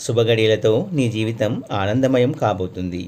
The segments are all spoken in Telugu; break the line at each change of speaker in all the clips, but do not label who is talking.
శుభగడియలతో నీ జీవితం ఆనందమయం కాబోతుంది.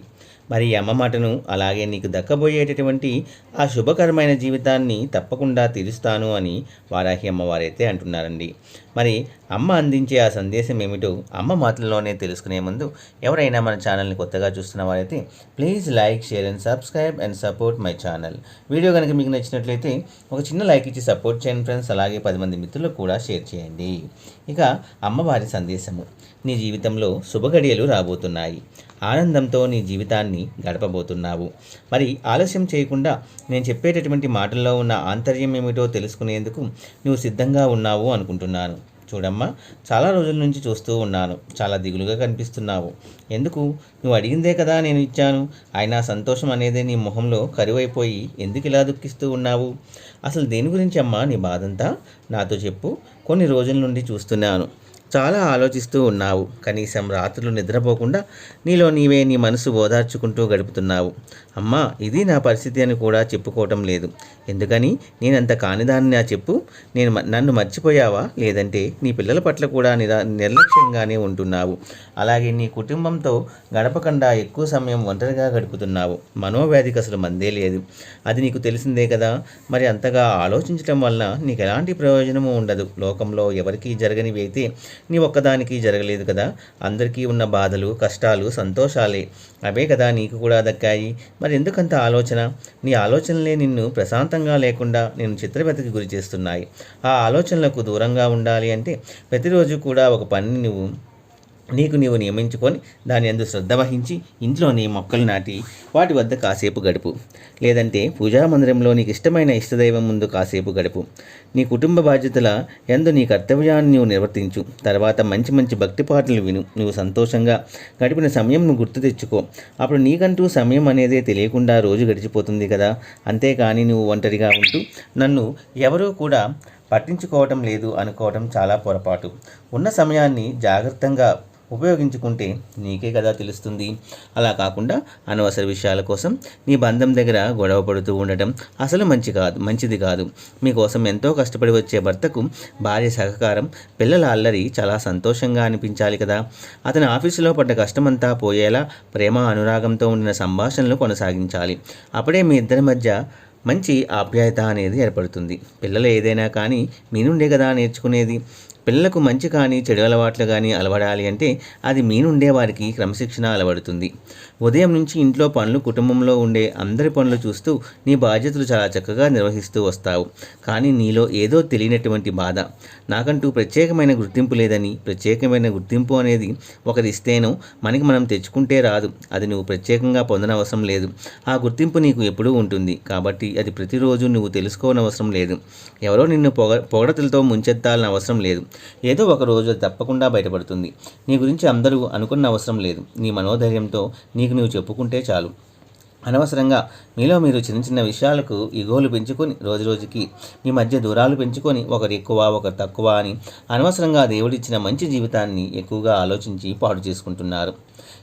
మరి ఈ అమ్మ మాటను అలాగే నీకు దక్కబోయేటటువంటి ఆ శుభకరమైన జీవితాన్ని తప్పకుండా తీరుస్తాను అని వారాహి అమ్మవారైతే అంటున్నారండి. మరి అమ్మ అందించే ఆ సందేశం ఏమిటో అమ్మ మాటల్లోనే తెలుసుకునే ముందు ఎవరైనా మన ఛానల్ని కొత్తగా చూస్తున్న వారైతే please like share and subscribe and support my channel. Video కనుక మీకు నచ్చినట్లయితే ఒక చిన్న లైక్ ఇచ్చి సపోర్ట్ చేయండి ఫ్రెండ్స్. అలాగే పది మంది మిత్రులకు కూడా షేర్ చేయండి. ఇక అమ్మవారి సందేశము. నీ జీవితంలో శుభగడియలు రాబోతున్నాయి. ఆనందంతో నీ జీవితాన్ని గడపబోతున్నావు. మరి ఆలస్యం చేయకుండా నేను చెప్పేటటువంటి మాటల్లో ఉన్న ఆంతర్యం ఏమిటో తెలుసుకునేందుకు నువ్వు సిద్ధంగా ఉన్నావు అనుకుంటున్నాను. చూడమ్మా చాలా రోజుల నుంచి చూస్తూ ఉన్నాను. చాలా దిగులుగా కనిపిస్తున్నావు. ఎందుకు? నువ్వు అడిగిందే కదా నేను ఇచ్చాను. అయినా సంతోషం అనేది నీ మొహంలో కరువైపోయి ఎందుకు ఇలా దుఃఖిస్తూ ఉన్నావు? అసలు దేని గురించి అమ్మా నీ బాధంతా? నాతో చెప్పు. కొన్ని రోజుల నుండి చూస్తున్నాను. చాలా ఆలోచిస్తూ ఉన్నావు. కనీసం రాత్రులు నిద్రపోకుండా నీలో నీవే నీ మనసు ఓదార్చుకుంటూ గడుపుతున్నావు. అమ్మా ఇది నా పరిస్థితి అని కూడా చెప్పుకోవటం లేదు. ఎందుకని? నేనంత కానిదాన్ని నా చెప్పు. నేను మ- నన్ను మర్చిపోయావా? లేదంటే నీ పిల్లల పట్ల కూడా నిరా నిర్లక్ష్యంగానే ఉంటున్నావు. అలాగే నీ కుటుంబంతో గడపకుండా ఎక్కువ సమయం ఒంటరిగా గడుపుతున్నావు. మనోవ్యాధికి అసలు మందే లేదు. అది నీకు తెలిసిందే కదా. మరి అంతగా ఆలోచించటం వలన నీకు ఎలాంటి ప్రయోజనము ఉండదు. లోకంలో ఎవరికీ జరగనివి అయితే నీ ఒక్కదానికి జరగలేదు కదా. అందరికీ ఉన్న బాధలు కష్టాలు సంతోషాలే. అవే కదా నీకు కూడా దక్కాయి. మరి ఎందుకంత ఆలోచన? నీ ఆలోచనలే నిన్ను ప్రశాంతంగా లేకుండా నేను చిత్రవ్యతకి గురి చేస్తున్నాయి. ఆ ఆలోచనలకు దూరంగా ఉండాలి అంటే ప్రతిరోజు కూడా ఒక పని నువ్వు నీకు నీవు నియమించుకొని దాని అందు శ్రద్ధ వహించి ఇంట్లోని మొక్కలు నాటి వాటి వద్ద కాసేపు గడుపు. లేదంటే పూజా మందిరంలో నీకు ఇష్టమైన ఇష్టదైవం ముందు కాసేపు గడుపు. నీ కుటుంబ బాధ్యతల ఎందు నీ కర్తవ్యాన్ని నువ్వు నిర్వర్తించు. తర్వాత మంచి మంచి భక్తి పాటలు విను. నువ్వు సంతోషంగా గడిపిన సమయం గుర్తు తెచ్చుకో. అప్పుడు నీకంటూ సమయం అనేదే తెలియకుండా రోజు గడిచిపోతుంది కదా. అంతేకాని నువ్వు ఒంటరిగా ఉంటూ నన్ను ఎవరూ కూడా పట్టించుకోవటం లేదు అనుకోవటం చాలా పొరపాటు. ఉన్న సమయాన్ని జాగ్రత్తగా ఉపయోగించుకుంటే నీకే కదా తెలుస్తుంది. అలా కాకుండా అనవసర విషయాల కోసం నీ బంధం దగ్గర గొడవ పడుతూ ఉండటం అసలు మంచి కాదు మంచిది కాదు. మీకోసం ఎంతో కష్టపడి వచ్చే భర్తకు భార్య సహకారం పిల్లల అల్లరి చాలా సంతోషంగా అనిపించాలి కదా. అతని ఆఫీసులో పడ్డ కష్టమంతా పోయేలా ప్రేమ అనురాగంతో ఉండిన సంభాషణలు కొనసాగించాలి. అప్పుడే మీ ఇద్దరి మధ్య మంచి ఆప్యాయత అనేది ఏర్పడుతుంది. పిల్లలు ఏదైనా కానీ మీ నుండే కదా నేర్చుకునేది. పిల్లలకు మంచి కానీ చెడు అలవాట్లు కానీ అలవడాలి అంటే అది మీ నుండే వారికి క్రమశిక్షణ అలవడుతుంది. ఉదయం నుంచి ఇంట్లో పనులు కుటుంబంలో ఉండే అందరి పనులు చూస్తూ నీ బాధ్యతలు చాలా చక్కగా నిర్వహిస్తూ వస్తావు. కానీ నీలో ఏదో తెలియనటువంటి బాధ. నాకంటూ ప్రత్యేకమైన గుర్తింపు లేదని ప్రత్యేకమైన గుర్తింపు అనేది ఒకరిస్తేనో మనకి మనం తెచ్చుకుంటే రాదు. అది నువ్వు ప్రత్యేకంగా పొందనవసరం లేదు. ఆ గుర్తింపు నీకు ఎప్పుడూ ఉంటుంది. కాబట్టి అది ప్రతిరోజు నువ్వు తెలుసుకోనవసరం లేదు. ఎవరో నిన్ను పొగ పొగడతలతో ముంచెత్తాలని అవసరం లేదు. ఏదో ఒక రోజు అది తప్పకుండా బయటపడుతుంది. నీ గురించి అందరూ అనుకున్న అవసరం లేదు. నీ మనోధైర్యంతో నీకు నువ్వు చెప్పుకుంటే చాలు. అనవసరంగా మీలో మీరు చిన్న చిన్న విషయాలకు ఇగోలు పెంచుకొని రోజు రోజుకి మీ మధ్య దూరాలు పెంచుకొని ఒకరు ఎక్కువ ఒకరు తక్కువ అని అనవసరంగా దేవుడిచ్చిన మంచి జీవితాన్ని ఎక్కువగా ఆలోచించి పాడు చేసుకుంటున్నారు.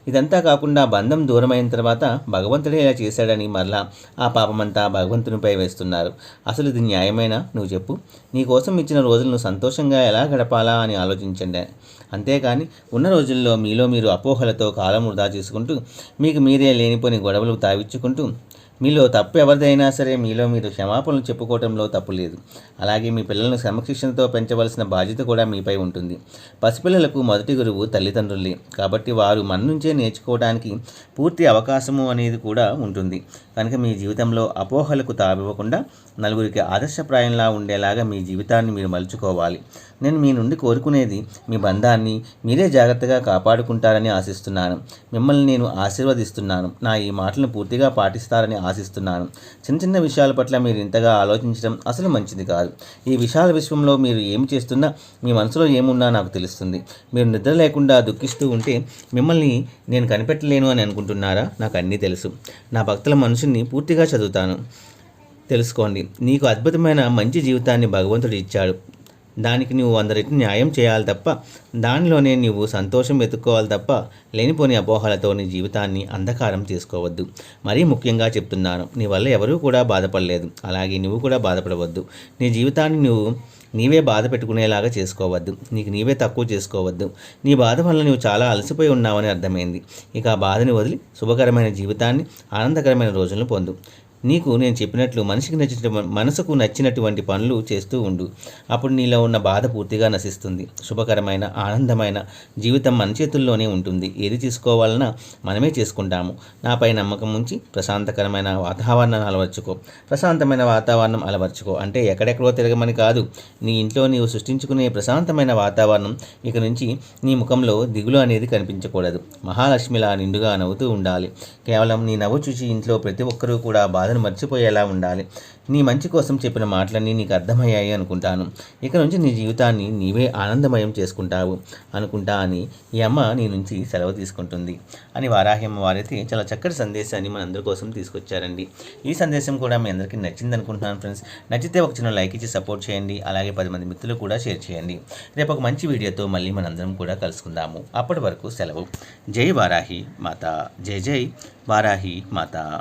ఇదంతా కాకుండా బంధం దూరమైన తర్వాత భగవంతుడే ఇలా చేశాడని మరలా ఆ పాపమంతా భగవంతునిపై వేస్తున్నారు. అసలు ఇది న్యాయమైనా? నువ్వు చెప్పు. నీకోసం ఇచ్చిన రోజులను సంతోషంగా ఎలా గడపాలా అని ఆలోచించండి. అంతేకాని ఉన్న రోజుల్లో మీలో మీరు అపోహలతో కాలం వృధా చేసుకుంటూ మీకు మీరే లేనిపోని గొడవలు తావి తావిచ్చుకుంటూ మీలో తప్పు ఎవరిదైనా సరే మీలో మీరు క్షమాపణలు చెప్పుకోవడంలో తప్పు లేదు. అలాగే మీ పిల్లలను క్రమశిక్షణతో పెంచవలసిన బాధ్యత కూడా మీపై ఉంటుంది. పసిపిల్లలకు మొదటి గురువు తల్లిదండ్రులే. కాబట్టి వారు మన నుంచే నేర్చుకోవడానికి పూర్తి అవకాశము అనేది కూడా ఉంటుంది. కనుక మీ జీవితంలో అపోహలకు తావివ్వకుండా నలుగురికి ఆదర్శప్రాయంలా ఉండేలాగా మీ జీవితాన్ని మీరు మలుచుకోవాలి. నేను మీ నుండి కోరుకునేది మీ బంధాన్ని మీరే జాగ్రత్తగా కాపాడుకుంటారని ఆశిస్తున్నాను. మిమ్మల్ని నేను ఆశీర్వదిస్తున్నాను. నా ఈ మాటలను పూర్తిగా పాటిస్తారని ఆశిస్తున్నాను. చిన్న చిన్న విషయాల పట్ల మీరు ఇంతగా ఆలోచించడం అసలు మంచిది కాదు. ఈ విశాల విశ్వంలో మీరు ఏమి చేస్తున్నా మీ మనసులో ఏమున్నా నాకు తెలుస్తుంది. మీరు నిద్ర లేకుండా దుఃఖిస్తూ ఉంటే మిమ్మల్ని నేను కనిపెట్టలేను అని అనుకుంటున్నారా? నాకు అన్నీ తెలుసు. నా భక్తుల మనసుని పూర్తిగా చదువుతాను. తెలుసుకోండి. నీకు అద్భుతమైన మంచి జీవితాన్ని భగవంతుడు ఇచ్చాడు. దానికి నువ్వు అందరికి న్యాయం చేయాలి తప్ప దానిలోనే నువ్వు సంతోషం వెతుక్కోవాలి తప్ప లేనిపోని అపోహలతో నీ జీవితాన్ని అంధకారం చేసుకోవద్దు. మరీ ముఖ్యంగా చెప్తున్నాను నీ వల్ల ఎవరూ కూడా బాధపడలేదు. అలాగే నువ్వు కూడా బాధపడవద్దు. నీ జీవితాన్ని నువ్వు నీవే బాధ పెట్టుకునేలాగా చేసుకోవద్దు. నీకు నీవే తక్కువ చేసుకోవద్దు. నీ బాధ వల్ల నువ్వు చాలా అలసిపోయి ఉన్నావని అర్థమైంది. ఇక ఆ బాధని వదిలి శుభకరమైన జీవితాన్ని ఆనందకరమైన రోజులను పొందు. నీకు నేను చెప్పినట్లు మనిషికి నచ్చిన మనసుకు నచ్చినటువంటి పనులు చేస్తూ ఉండు. అప్పుడు నీలో ఉన్న బాధ పూర్తిగా నశిస్తుంది. శుభకరమైన ఆనందమైన జీవితం మన చేతుల్లోనే ఉంటుంది. ఏది చేసుకోవాలన్నా మనమే చేసుకుంటాము. నాపై నమ్మకం ఉంచి ప్రశాంతకరమైన వాతావరణాన్ని అలవర్చుకో. ప్రశాంతమైన వాతావరణం అలవర్చుకో. అంటే ఎక్కడెక్కడో తిరగమని కాదు. నీ ఇంట్లో నీవు సృష్టించుకునే ప్రశాంతమైన వాతావరణం ఇక నుంచి నీ ముఖంలో దిగులు అనేది కనిపించకూడదు. మహాలక్ష్మిలా నిండుగా నవ్వుతూ ఉండాలి. కేవలం నీ నవ్వు చూసి ఇంట్లో ప్రతి ఒక్కరూ కూడా బాధ బాధను మర్చిపోయేలా ఉండాలి. నీ మంచి కోసం చెప్పిన మాటలన్నీ నీకు అర్థమయ్యాయి అనుకుంటాను. ఇక నుంచి నీ జీవితాన్ని నీవే ఆనందమయం చేసుకుంటావు అనుకుంటా అని ఈ అమ్మ నీ నుంచి సెలవు తీసుకుంటుంది. అని వారాహ్యమ్మ వారైతే చాలా చక్కటి సందేశాన్ని మన అందరి కోసం తీసుకొచ్చారండి. ఈ సందేశం కూడా మీ అందరికీ నచ్చింది అనుకుంటున్నాను ఫ్రెండ్స్. నచ్చితే ఒక చిన్న లైక్ ఇచ్చి సపోర్ట్ చేయండి. అలాగే పది మంది మిత్రులు కూడా షేర్ చేయండి. రేపు ఒక మంచి వీడియోతో మళ్ళీ మనందరం కూడా కలుసుకుందాము. అప్పటి వరకు సెలవు. జై వారాహి మాత. జై జై వారాహి మాత.